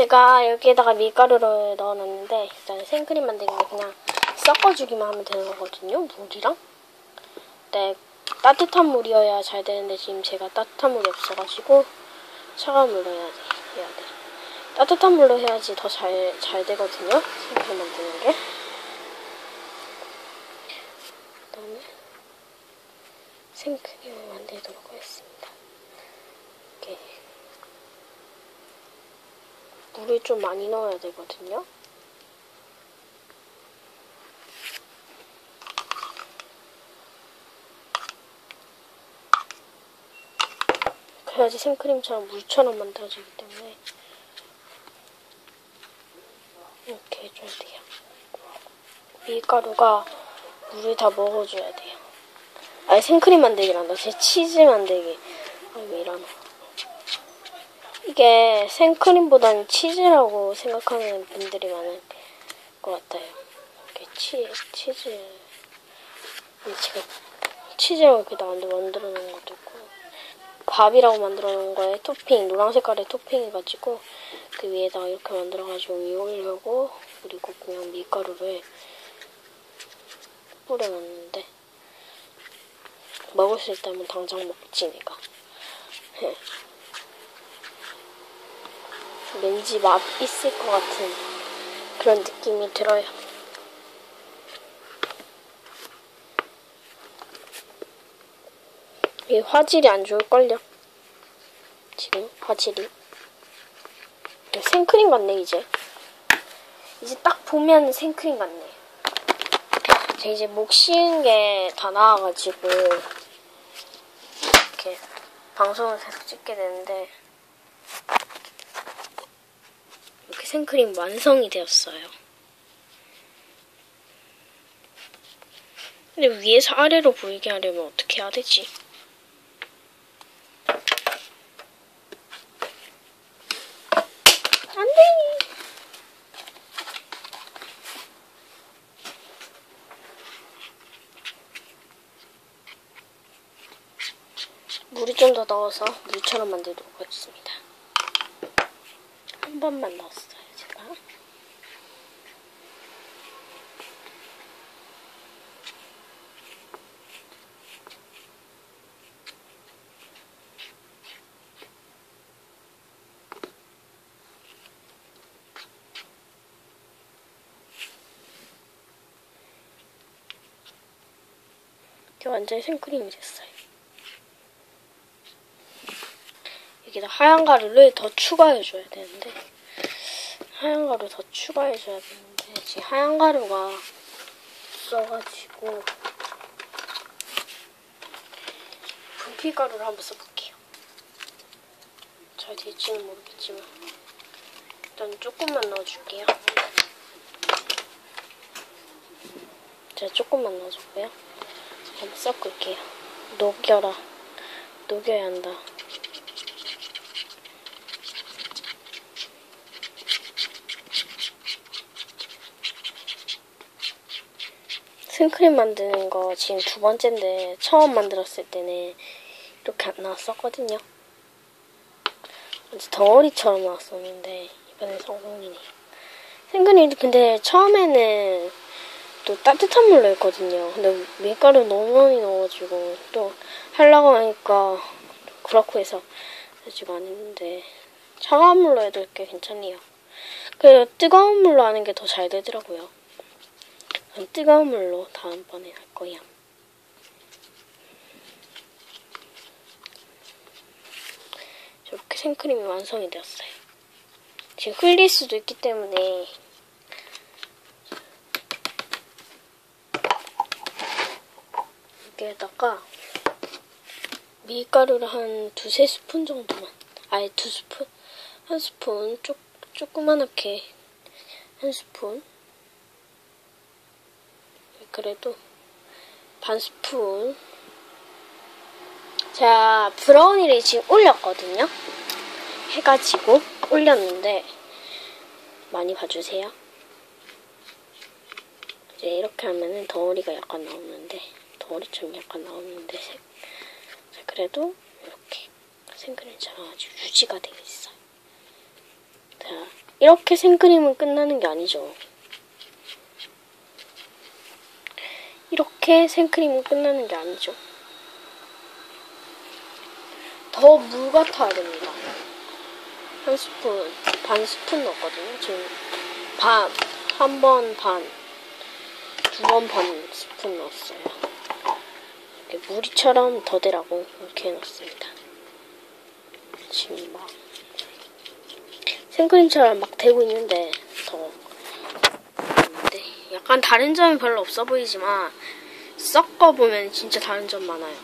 제가 여기에다가 밀가루를 넣어놨는데 일단 생크림 만들기 그냥 섞어주기만 하면 되는 거거든요. 물이랑. 네, 따뜻한 물이어야 잘 되는데 지금 제가 따뜻한 물이 없어가지고 차가운 물로 해야 돼. 해야 돼. 따뜻한 물로 해야지 더 잘 잘 되거든요. 생크림 만드는 게. 그다음에 생크림을 만들도록 하겠습니다. 이렇게 물을 좀 많이 넣어야 되거든요. 그래야지 생크림처럼 물처럼 만들어지기 때문에 이렇게 해줘야 돼요. 밀가루가 물을 다 먹어줘야 돼요. 아니 생크림 만들기란다. 제 치즈 만들기. 아왜 이러나. 이게 생크림보다는 치즈라고 생각하는 분들이 많을 것 같아요. 이렇게 치, 치즈. 제가 치즈라고 이렇게 만들어 놓은 것도 있고. 밥이라고 만들어 놓은 거에 토핑, 노란 색깔의 토핑 해가지고 그 위에다가 이렇게 만들어가지고 위에 올려고 그리고 그냥 밀가루를 뿌려놨는데 먹을 수 있다면 당장 먹지 내가. 왠지 맛 있을 것 같은 그런 느낌이 들어요. 이 화질이 안 좋을걸요? 지금 화질이. 생크림 같네 이제. 이제 딱 보면 생크림 같네. 제 이제 목 쉬는 게 다 나와가지고 이렇게 방송을 계속 찍게 되는데 생크림 완성이 되었어요. 근데 위에서 아래로 보이게 하려면 어떻게 해야 되지? 안 돼! 물이 좀 더 넣어서 물처럼 만들도록 하겠습니다. 한 번만 넣었어요, 제가. 이게 완전히 생크림이 됐어요. 여기다 하얀 가루를 더 추가해줘야 되는데 하얀 가루 더 추가해줘야 되는데 지금 하얀 가루가 없어가지고 분필 가루를 한번 써볼게요. 잘 될지는 모르겠지만 일단 조금만 넣어줄게요. 제가 조금만 넣어줬고요. 한번 섞을게요. 녹여라. 녹여야 한다. 생크림 만드는 거 지금 두 번째인데 처음 만들었을 때는 이렇게 안 나왔었거든요. 완전 덩어리처럼 나왔었는데 이번엔 성공이네. 생크림 근데 처음에는 또 따뜻한 물로 했거든요. 근데 밀가루 너무 많이 넣어가지고 또 하려고 하니까 그렇고 해서 지금 안 했는데 차가운 물로 해도 꽤 괜찮네요. 그 뜨거운 물로 하는 게 더 잘 되더라고요. 뜨거운 물로 다음번에 할 거야. 이렇게 생크림이 완성이 되었어요. 지금 흘릴 수도 있기 때문에 여기에다가 밀가루를 한 두세 스푼 정도만 아예 두 스푼? 한 스푼 쪼, 조그만하게 한 스푼. 그래도 반 스푼. 제가 브라우니를 지금 올렸거든요. 해가지고 올렸는데 많이 봐주세요. 이제 이렇게 하면은 덩어리가 약간 나오는데 덩어리처럼 약간 나오는데 그래도 이렇게 생크림처럼 아주 유지가 되어 있어요 자 이렇게 생크림은 끝나는 게 아니죠. 이렇게 생크림은 끝나는 게 아니죠. 더 물 같아야 됩니다. 한 스푼, 반 스푼 넣었거든요. 지금 반, 한 번 반, 두 번 반 스푼 넣었어요. 무리처럼 더 되라고 이렇게 해놨습니다. 지금 막 생크림처럼 막 되고 있는데 더 약간 다른 점이 별로 없어 보이지만 섞어 보면 진짜 다른 점 많아요.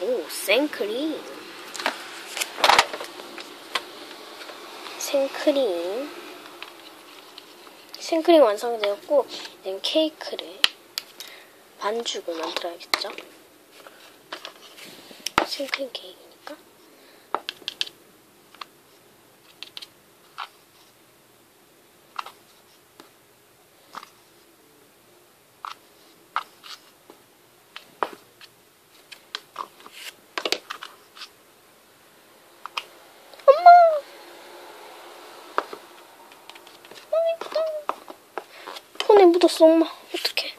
오 생크림 생크림 생크림 완성되었고 이제 케이크를 반죽을 만들어야겠죠. 생크림 케이크니까. 엄마! 망했다. 폰에 묻었어, 엄마. 어떡해.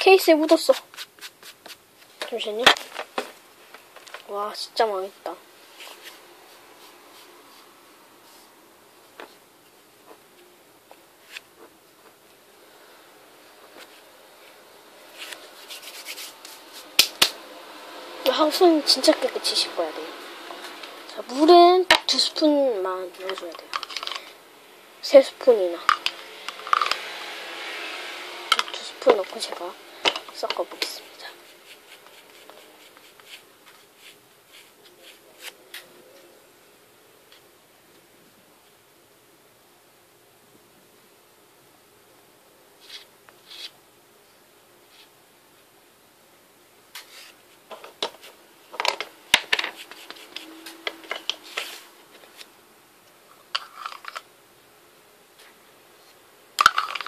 케이스에 묻었어. 잠시만요. 와, 진짜 망했다. 하우스는 진짜 깨끗이 씻어야 돼요. 자, 물은 딱 두 스푼만 넣어줘야 돼요. 세 스푼이나. 두 스푼 넣고 제가 섞어보겠습니다.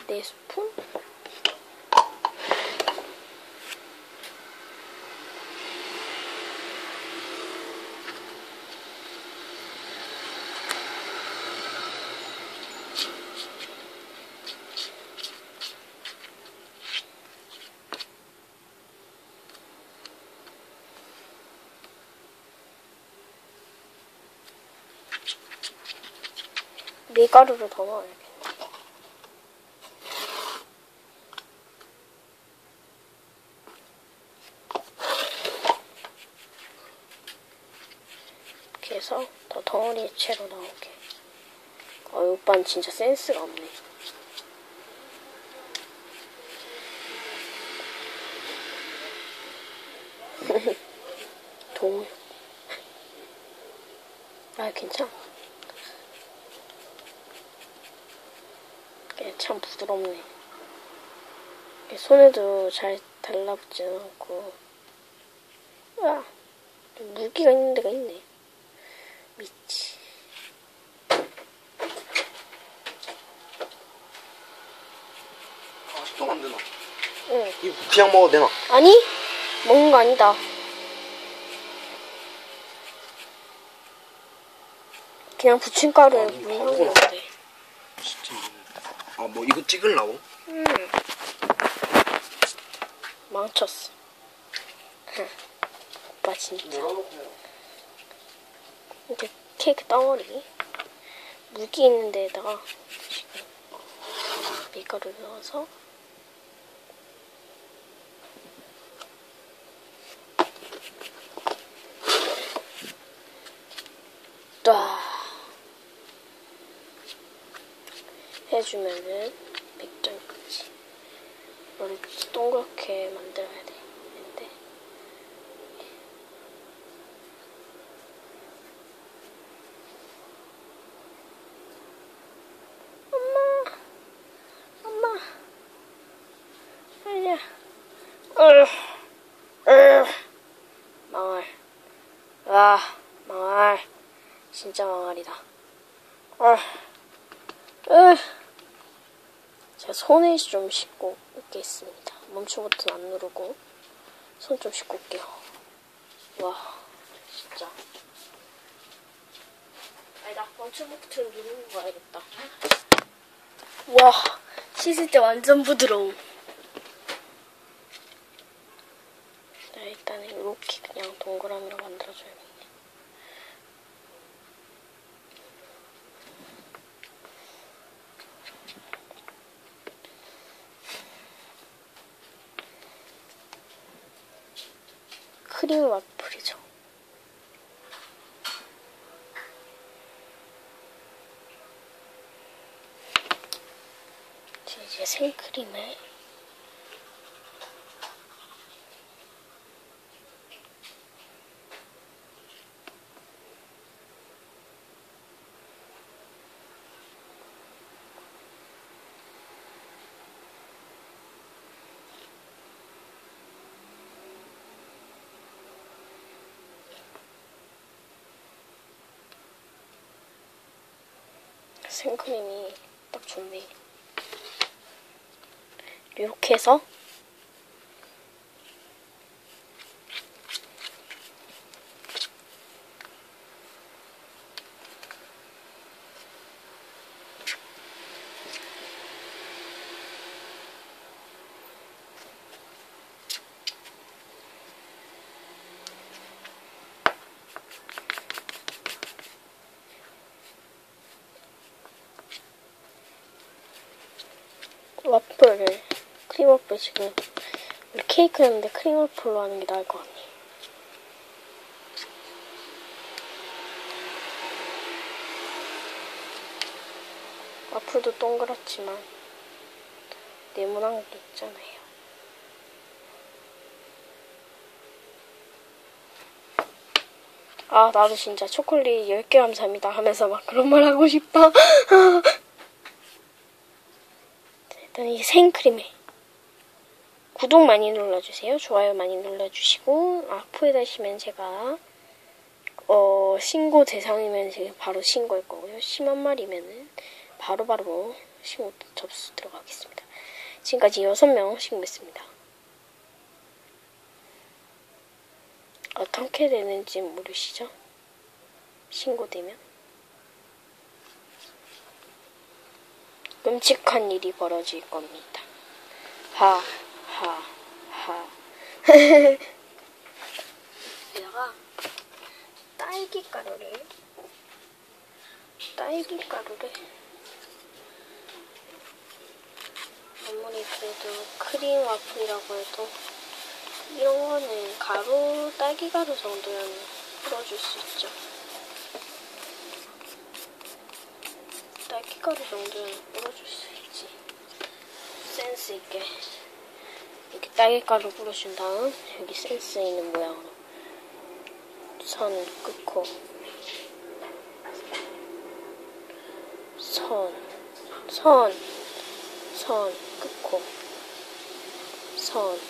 네 스푼? 밀가루를 더 넣어야겠네. 이렇게 해서 더 덩어리 채로 나오게. 어, 이 오빠는 진짜 센스가 없네. 동. 아, 괜찮아. 이게 참 부드럽네. 이게 손에도 잘 달라붙지 않고. 와, 물기가 있는 데가 있네. 미치. 아직도 안 되나? 응. 이거 그냥 먹어도 되나? 아니? 먹는 거 아니다. 그냥 부침가루에 아니, 물. 넣으면 돼. 진짜. 아, 뭐 이거 찍으려고? 응. 망쳤어. 흥. 오빠 진짜. 이렇게 케이크 덩어리. 무기 있는 데에다가 밀가루 넣어서 딱 해주면은 100점까지 이거를 동그랗게 만들어야 돼. 근데 엄마, 엄마, 아니야, 망할, 아, 망할, 진짜 망할이다. 아, 으, 제가 손을 좀 씻고 올겠습니다. 멈추 버튼 안 누르고 손 좀 씻고 올게요. 와, 진짜 방출 버튼 누르고 가야겠다. 와, 씻을 때 완전 부드러움. 네, 일단은 이렇게 그냥 동그라미로 만들어줘야겠네. 크림 와플이죠. 이제 생크림을 생크림이 딱 좋네. 이렇게 해서 와플을 크림 와플 지금 우리 케이크였는데 크림 와플로 하는 게 나을 것 같네. 와플도 동그랗지만 네모난 게 있잖아요. 아 나도 진짜 초콜릿 10개 감사합니다 하면서 막 그런 말 하고 싶어. 생크림에 구독 많이 눌러주세요. 좋아요 많이 눌러주시고 악플 다시면 제가 어 신고 대상이면 제가 바로 신고할 거고요. 심한 말이면은 바로 바로 신고 접수 들어가겠습니다. 지금까지 6명 신고했습니다. 어떻게 되는지 모르시죠? 신고되면 끔찍한 일이 벌어질 겁니다. 하, 하, 하. 여기다가 딸기 가루를, 딸기 가루를, 아무리 그래도 크림 와플이라고 해도 이런 거는 가루, 딸기 가루 정도면 풀어줄 수 있죠. 가루 정도는 뿌려줄 수 있지. 센스 있게. 이렇게 딸기 가루 뿌려준 다음 여기 센스 있는 모양으로 선 긋고. 선, 선, 선 긋고. 선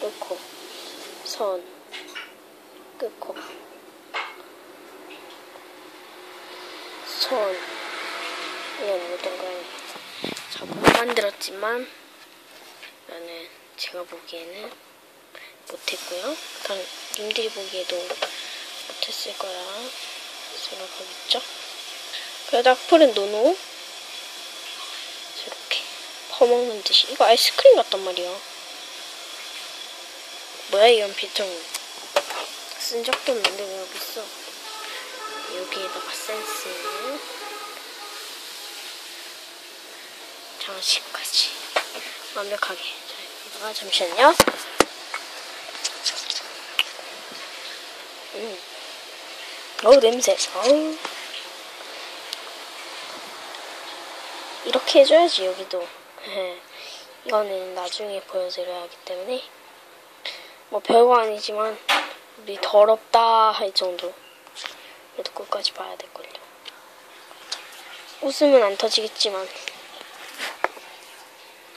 긋고. 선 긋고 선 이런 동그라미 저못 만들었지만 나는 제가 보기에는 못했고요. 다른 님들이 보기에도 못했을 거라 생각하겠죠. 그래도 악플은 노노 이렇게 퍼먹는 듯이 이거 아이스크림 같단 말이야. 뭐야 이런 비통 쓴 적도 없는데 왜 여기 있어? 여기에다가 센스. 장식까지 완벽하게. 자, 여기다가 잠시만요. 음. 어우 냄새. 어우. 이렇게 해줘야지 여기도. 이거는 나중에 보여드려야 하기 때문에. 뭐 별거 아니지만 우리 더럽다 할 정도 그래도 끝까지 봐야 될걸요. 웃으면 안 터지겠지만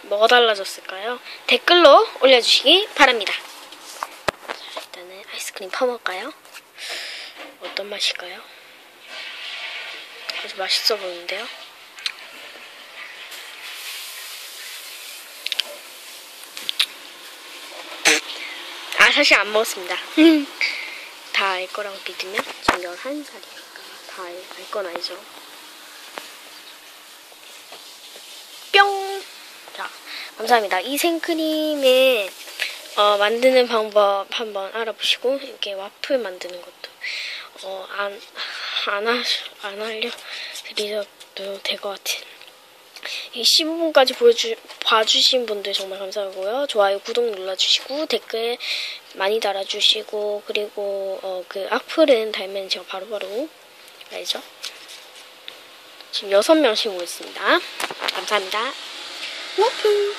뭐가 달라졌을까요? 댓글로 올려주시기 바랍니다. 자, 일단은 아이스크림 퍼먹을까요? 어떤 맛일까요? 아주 맛있어 보이는데요? 아, 사실 안 먹었습니다. 다 알 거라고 믿으면 전 11살이니까 다다알건 알죠. 뿅! 자, 감사합니다. 이 생크림에 어, 만드는 방법 한번 알아보시고 이렇게 와플 만드는 것도 어, 안, 안, 하, 안 알려드려도 될 것 같은 이 15분까지 보여주, 봐주신 분들 정말 감사하고요. 좋아요, 구독 눌러주시고 댓글 많이 달아주시고 그리고 어, 그 악플은 달면 제가 바로바로 알죠? 지금 6명씩 오고 있습니다. 감사합니다. 와플